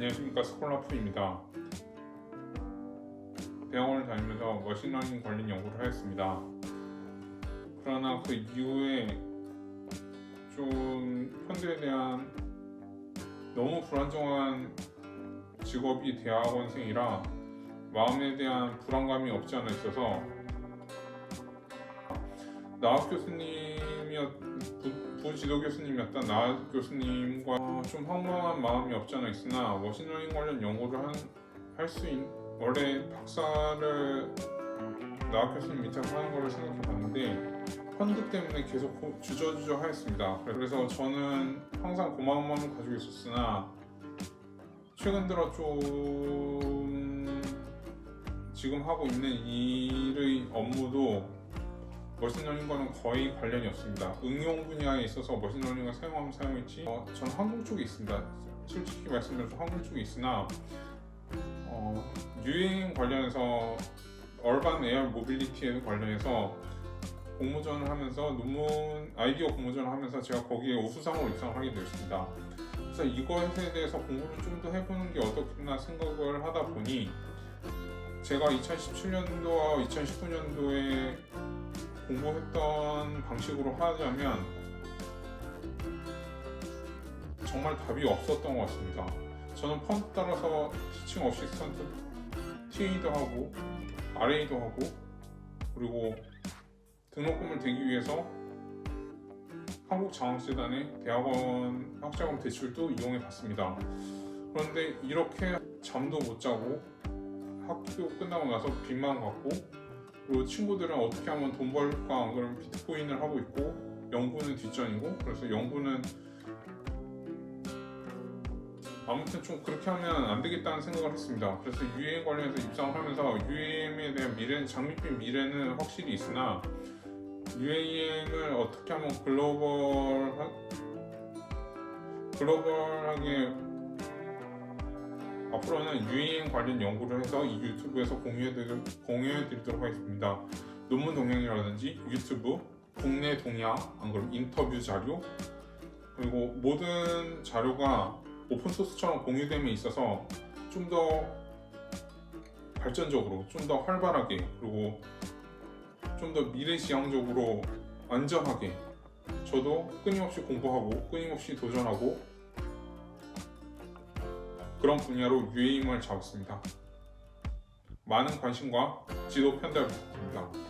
안녕하십니까 스콜라프입니다. 대학원을 다니면서 머신러닝 관련 연구를 하였습니다. 그러나 그 이후에 좀 현대에 대한 너무 불안정한 직업이 대학원생이라 마음에 대한 불안감이 없지 않아 있어서 나학 교수님이었 부, 부지도 교수님이었던 나학 교수님과 좀 황망한 마음이 없지 않아 있으나 머신러닝 관련 연구를 할 수 있는 원래 박사를 나학 교수님 밑에서 하는 걸 생각해 봤는데 펀드 때문에 계속 고- 주저주저 하였습니다. 그래서 저는 항상 고마운 마음을 가지고 있었으나 최근 들어 좀 지금 하고 있는 일의 업무도 머신러닝 과는 거의 관련이 없습니다. 응용 분야에 있어서 머신러닝을 사용하면 사용했지 어, 저는 한국 쪽에 있습니다. 솔직히 말씀드려서 한국 쪽에 있으나 어, 유행 관련해서 얼반 에어 모빌리티에 관련해서 공모전을 하면서 논문 아이디어 공모전을 하면서 제가 거기에 우수상으로 입상을 하게 되었습니다. 그래서 이것에 대해서 공부를 좀 더 해보는 게 어떻겠나 생각을 하다 보니 제가 2017년도와 2019년도에 공부했던 방식으로 하자면 정말 답이 없었던 것 같습니다. 저는 펀드 따라서 티칭 어시스턴트 TA도 하고 RA도 하고 그리고 등록금을 대기 위해서 한국장학재단의 대학원 학자금 대출도 이용해 봤습니다. 그런데 이렇게 잠도 못 자고 학교 끝나고 나서 빚만 갚고 그리고 친구들은 어떻게 하면 돈 벌까 안 그러면 비트코인을 하고 있고 연구는 뒷전이고 그래서 연구는 아무튼 좀 그렇게 하면 안 되겠다는 생각을 했습니다. 그래서 UAM 관련해서 입상을 하면서 UAM에 대한 미래는 장밋빛 미래는 확실히 있으나 UAM을 어떻게 하면 글로벌 글로벌하게 앞으로는 UAM 관련 연구를 해서 이 유튜브에서 공유해드리, 공유해드리도록 하겠습니다. 논문 동향이라든지 유튜브, 국내 동향, 안 그럼 인터뷰 자료, 그리고 모든 자료가 오픈소스처럼 공유됨에 있어서 좀 더 발전적으로, 좀 더 활발하게, 그리고 좀 더 미래지향적으로 안전하게 저도 끊임없이 공부하고 끊임없이 도전하고 그런 분야로 유행을 잡았습니다. 많은 관심과 지도 편달 부탁드립니다.